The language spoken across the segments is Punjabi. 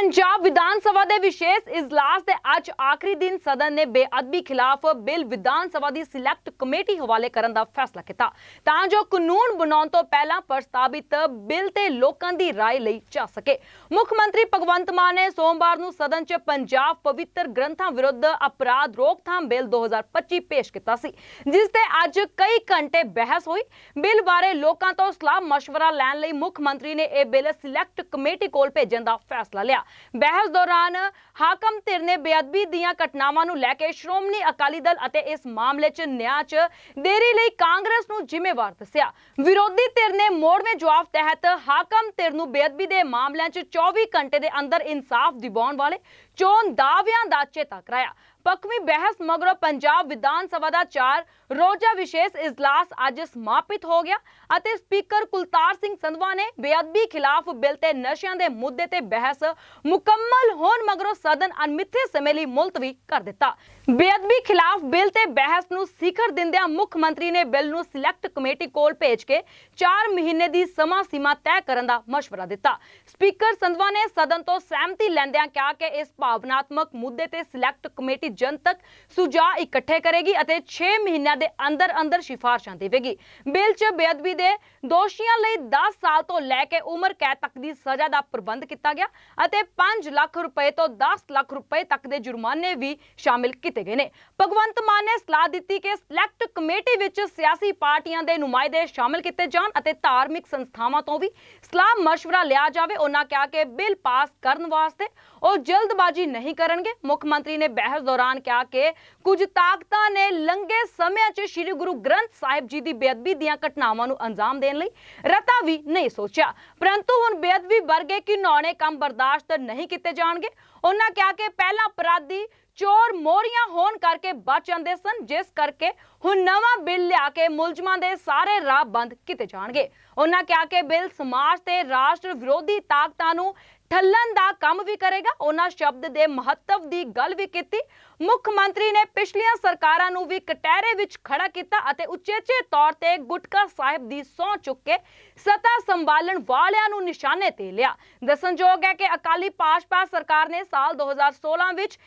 ਪੰਜਾਬ ਵਿਧਾਨ ਸਭਾ ਦੇ ਵਿਸ਼ੇਸ਼ ਇਜਲਾਸ ਦੇ ਅੱਜ ਆਖਰੀ ਦਿਨ ਸਦਨ ਨੇ ਬੇਅਦਬੀ ਖਿਲਾਫ ਬਿੱਲ ਵਿਧਾਨ ਸਭਾ ਦੀ ਸਿਲੈਕਟ ਕਮੇਟੀ ਹਵਾਲੇ ਕਰਨ ਦਾ ਫੈਸਲਾ ਕੀਤਾ ਤਾਂ ਜੋ ਕਾਨੂੰਨ ਬਣਾਉਣ ਤੋਂ ਪਹਿਲਾਂ ਪ੍ਰਸਤਾਵਿਤ ਬਿੱਲ ਤੇ ਲੋਕਾਂ ਦੀ رائے ਲਈ ਜਾ ਸਕੇ ਮੁੱਖ ਮੰਤਰੀ ਭਗਵੰਤ ਮਾਨ ਨੇ ਸੋਮਵਾਰ ਨੂੰ ਸਦਨ 'ਚ ਪੰਜਾਬ ਪਵਿੱਤਰ ਗ੍ਰੰਥਾਂ ਵਿਰੁੱਧ ਅਪਰਾਧ ਰੋਕਥਾਮ ਬਿੱਲ 2025 ਪੇਸ਼ ਕੀਤਾ ਸੀ ਜਿਸ ਤੇ ਅੱਜ ਕਈ ਘੰਟੇ ਬਹਿਸ ਹੋਈ ਬਿੱਲ ਬਾਰੇ ਲੋਕਾਂ ਤੋਂ ਸਲਾਹ مشورہ ਲੈਣ ਲਈ ਮੁੱਖ ਮੰਤਰੀ ਨੇ ਇਹ ਬਿੱਲ ਸਿਲੈਕਟ ਕਮੇਟੀ ਕੋਲ ਭੇਜਣ ਦਾ ਫੈਸਲਾ ਲਿਆ ਬਹਿਸ ਦੌਰਾਨ ਹਾਕਮ ਧਿਰ ਨੇ ਬੇਅਦਬੀ ਦੀਆਂ ਘਟਨਾਵਾਂ ਨੂੰ ਲੈ ਕੇ ਸ਼੍ਰੋਮਣੀ ਅਕਾਲੀ ਦਲ ਅਤੇ ਇਸ ਮਾਮਲੇ 'ਚ ਨਿਆਂ 'ਚ ਦੇਰੀ ਲਈ ਕਾਂਗਰਸ ਨੂੰ ਜ਼ਿੰਮੇਵਾਰ ਦੱਸਿਆ। ਵਿਰੋਧੀ ਧਿਰ ਨੇ ਮੋੜਵੇਂ ਜਵਾਬ ਤਹਿਤ ਹਾਕਮ ਧਿਰ ਨੂੰ ਬੇਅਦਬੀ ਦੇ ਮਾਮਲਿਆਂ 'ਚ 24 ਘੰਟੇ ਦੇ ਅੰਦਰ ਇਨਸਾਫ ਦਿਵਾਉਣ ਵਾਲੇ ਚੋਣ ਦਾਅਵਿਆਂ ਦਾ ਚੇਤਾ ਕਰਾਇਆ। ਪੱਕਵੀਂ ਬਹਿਸ ਮਗਰੋਂ ਪੰਜਾਬ ਵਿਧਾਨ ਸਭਾ ਦਾ ਚਾਰ ਰੋਜ਼ਾ ਵਿਸ਼ੇਸ਼ ਇਜਲਾਸ ਅੱਜ ਸਮਾਪਿਤ ਹੋ ਗਿਆ ਅਤੇ ਸਪੀਕਰ ਕੁਲਤਾਰ ਸਿੰਘ ਸੰਧਵਾ ਨੇ ਬੇਅਦਬੀ ਖਿਲਾਫ ਬਿੱਲ ਤੇ ਨਸ਼ਿਆਂ ਦੇ ਮੁੱਦੇ ਤੇ ਬਹਿਸ ਮੁਕੰਮਲ ਹੋਣ ਮਗਰੋਂ ਸਦਨ ਅਨਮਿੱਥੇ ਸਮੇਂ ਲਈ ਮੁਲਤਵੀ ਕਰ ਦਿੱਤਾ। ਬੇਅਦਬੀ ਖਿਲਾਫ ਬਿੱਲ ਤੇ ਬਹਿਸ ਨੂੰ ਸਿਖਰ ਦਿੰਦਿਆਂ ਮੁੱਖ ਮੰਤਰੀ ਨੇ ਬਿੱਲ ਨੂੰ ਸਿਲੈਕਟ ਕਮੇਟੀ ਕੋਲ ਭੇਜ ਕੇ 4 ਮਹੀਨੇ ਦੀ ਸਮਾਂ ਸੀਮਾ ਤੈਅ ਕਰਨ ਦਾ ਮਸ਼ਵਰਾ ਦਿੱਤਾ। ਸਪੀਕਰ ਸੰਧਵਾ ਨੇ ਸਦਨ ਤੋਂ ਸਹਿਮਤੀ ਲੈਂਦਿਆਂ ਕਿਹਾ ਕਿ ਇਸ ਭਾਵਨਾਤਮਕ ਮੁੱਦੇ ਤੇ ਸਿਲੈਕਟ ਕਮੇਟੀ ਜਨਤਕ ਸੁਝਾਅ ਇਕੱਠੇ ਕਰੇਗੀ ਅਤੇ 6 ਮਹੀਨਿਆਂ ਦੇ ਅੰਦਰ ਅੰਦਰ ਸਿਫਾਰਸ਼ਾਂ ਦੇਵੇਗੀ। ਬਿੱਲ 'ਚ ਬੇਅਦਬੀ ਦੇ ਦੋਸ਼ੀਆਂ ਲਈ 10 ਸਾਲ ਤੋਂ ਲੈ ਕੇ ਉਮਰ ਕੈਦ ਤੱਕ ਦੀ ਸਜ਼ਾ ਦਾ ਪ੍ਰਬੰਧ ਕੀਤਾ ਗਿਆ ਅਤੇ 5 ਲੱਖ ਰੁਪਏ ਤੋਂ 10 ਲੱਖ ਰੁਪਏ ਤੱਕ ਦੇ ਜੁਰਮਾਨੇ ਵੀ ਸ਼ਾਮਿਲ ਕੀਤੇ ਗਏ ਨੇ। ਭਗਵੰਤ ਮਾਨ ਨੇ ਸਲਾਹ ਦਿੱਤੀ ਕਿ ਸਿਲੈਕਟ ਕਮੇਟੀ ਵਿੱਚ ਸਿਆਸੀ ਪਾਰਟੀਆਂ ਦੇ ਨੁਮਾਇੰਦੇ ਸ਼ਾਮਿਲ ਕੀਤੇ ਜਾਣ ਅਤੇ ਧਾਰਮਿਕ ਸੰਸਥਾਵਾਂ ਤੋਂ ਵੀ ਸਲਾਹ مشਵਰਾ ਲਿਆ ਜਾਵੇ। ਉਹਨਾਂ ਕਿਹਾ ਕਿ ਬਿੱਲ ਪਾਸ ਕਰਨ ਵਾਸਤੇ ਉਹ ਜਲਦਬਾਜ਼ੀ ਨਹੀਂ ਕਰਨਗੇ। ਮੁੱਖ ਮੰਤਰੀ ਨੇ ਬਹਿਸ ਦੌਰਾਨ ਕਿਹਾ ਕਿ ਕੁਝ ਤਾਕਤਾਂ ਨੇ ਲੰਘੇ ਸਮਿਆਂ 'ਚ ਸ੍ਰੀ ਗੁਰੂ ਗ੍ਰੰਥ ਸਾਹਿਬ ਜੀ ਦੀ ਬੇਅਦਬੀ ਦੀਆਂ ਘਟਨਾਵਾਂ ਨੂੰ ਅੰਜਾਮ ਦੇਣ ਲਈ। ਰਤਾ ਵੀ ਨਹੀਂ ਸੋਚਿਆ। ਪਰੰਤੂ ਹੁਣ ਬੇਅਦਬੀ ਵਰਗੇ ਘਿਨੌਣੇ ਕੰਮ ਬਰਦਾਸ਼ਤ ਨਹੀਂ ਕੀਤੇ ਜਾਣਗੇ। ਉਹਨਾਂ ਕਿਹਾ ਕਿ ਪਹਿਲਾ ਅਪਰਾਧੀ ਚੋਰ ਮੋਰੀਆਂ ਹੋਣ ਕਰਕੇ ਬਚ ਜਾਂਦੇ ਸਨ, ਜਿਸ ਕਰਕੇ ਹੁਣ ਨਵਾਂ ਬਿੱਲ ਲਿਆ ਕੇ ਮੁਲਜ਼ਮਾਂ ਦੇ ਸਾਰੇ ਰਾਹ ਬੰਦ ਕੀਤੇ ਜਾਣਗੇ। ਉਹਨਾਂ ਕਿਹਾ ਕਿ ਬਿੱਲ ਸਮਾਜ ਤੇ ਰਾਸ਼ਟਰ ਵਿਰੋਧੀ ਤਾਕਤਾਂ ਨੂੰ ਠੱਲਣ ਦਾ ਕੰਮ ਵੀ ਕਰੇਗਾ। ਉਹਨਾਂ ਸ਼ਬਦ ਦੇ ਮਹੱਤਵ ਦੀ ਗੱਲ ਵੀ ਕੀਤੀ। ਮੁੱਖ ਮੰਤਰੀ ਨੇ ਪਿਛਲੀਆਂ ਸਰਕਾਰਾਂ ਨੂੰ ਵੀ ਕਟਹਿਰੇ ਵਿੱਚ ਖੜਾ ਕੀਤਾ ਅਤੇ ਉਚੇਚੇ ਤੌਰ ਤੇ ਗੁਟਕਾ ਸਾਹਿਬ ਦੀ ਸਹੁੰ ਚੁੱਕ ਕੇ ਸਤਾ ਸੰਭਾਲਣ ਵਾਲਿਆਂ ਨੂੰ ਨਿਸ਼ਾਨੇ ਤੇ ਲਿਆ। ਦੱਸਣਯੋਗ ਹੈ ਕਿ ਅਕਾਲੀ ਭਾਜਪਾ ਸਰਕਾਰ ਨੇ ਸਾਲ 2016 ਵਿੱਚ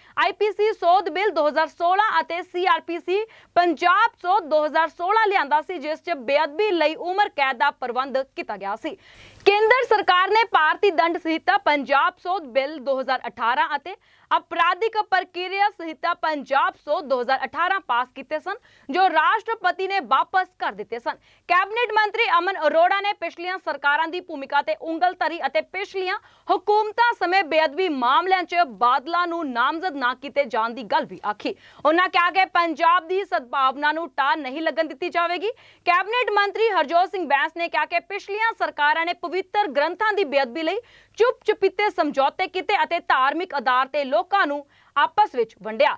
ਆਈਪੀਸੀ ਸੋਧ ਬਿੱਲ 2016 ਅਤੇ ਸੀਆਰਪੀਸੀ ਪੰਜਾਬ ਸੋਧ 2016 ਲਿਆਂਦਾ ਸੀ, ਜਿਸ 'ਚ ਬੇਅਦਬੀ ਲਈ ਉਮਰ ਕੈਦ ਦਾ ਪ੍ਰਬੰਧ ਕੀਤਾ ਗਿਆ ਸੀ। ਕੇਂਦਰ ਸਰਕਾਰ ਨੇ ਭਾਰਤੀ ਦੰਡ ਸੰਹਿਤਾ ਪੰਜਾਬ ਸੋਧ ਬਿੱਲ 2018 ਅਤੇ ਅਪਰਾਧਿਕ ਪ੍ਰਕਿਰਿਆ ਸੰਹਿਤਾ ਪੰਜਾਬ ਸੋਧ 2018 ਪਾਸ ਕੀਤੇ ਸਨ, ਜੋ ਰਾਸ਼ਟਰਪਤੀ ਨੇ ਵਾਪਸ ਕਰ ਦਿੱਤੇ ਸਨ। ਕੈਬਨਿਟ ਮੰਤਰੀ ਅਮਨ ਅਰੋੜਾ ਨੇ ਪਿਛਲੀਆਂ ਸਰਕਾਰਾਂ ਦੀ ਭੂਮਿਕਾ ਤੇ ਉਂਗਲ ਧਰੀ ਅਤੇ ਪਿਛਲੀਆਂ ਹੁਕੂਮਤਾਂ ਸਮੇਂ ਬੇਅਦਬੀ ਮਾਮਲਿਆਂ 'ਚ ਬਾਦਲਾਂ ਨੂੰ ਨਾਮਜ਼ਦ ਨਾ ਕੀਤੇ ਜਾਣ ਦੀ ਗੱਲ ਵੀ ਆਖੀ। ਉਹਨਾਂ ਕਿਹਾ ਕਿ ਪੰਜਾਬ ਦੀ ਸਦਭਾਵਨਾ ਨੂੰ ਟਾਰ ਨਹੀਂ ਲੱਗਣ ਦਿੱਤੀ ਜਾਵੇਗੀ। ਕੈਬਨਿਟ ਮੰਤਰੀ ਹਰਜੋਤ ਸਿੰਘ ਬੈਂਸ ਨੇ ਕਿਹਾ ਕਿ ਪਿਛਲੀਆਂ ਸਰਕਾਰਾਂ ਨੇ ਪਵਿੱਤਰ ਗ੍ਰੰਥਾਂ ਦੀ ਬੇਅਦਬੀ ਲਈ ਚੁੱਪ ਚੁਪੀਤੇ ਸਮਝੌਤੇ ਕੀਤੇ ਅਤੇ ਧਾਰਮਿਕ ਆਧਾਰ ਤੇ ਲੋਕਾਂ ਨੂੰ ਆਪਸ ਵਿੱਚ ਵੰਡਿਆ।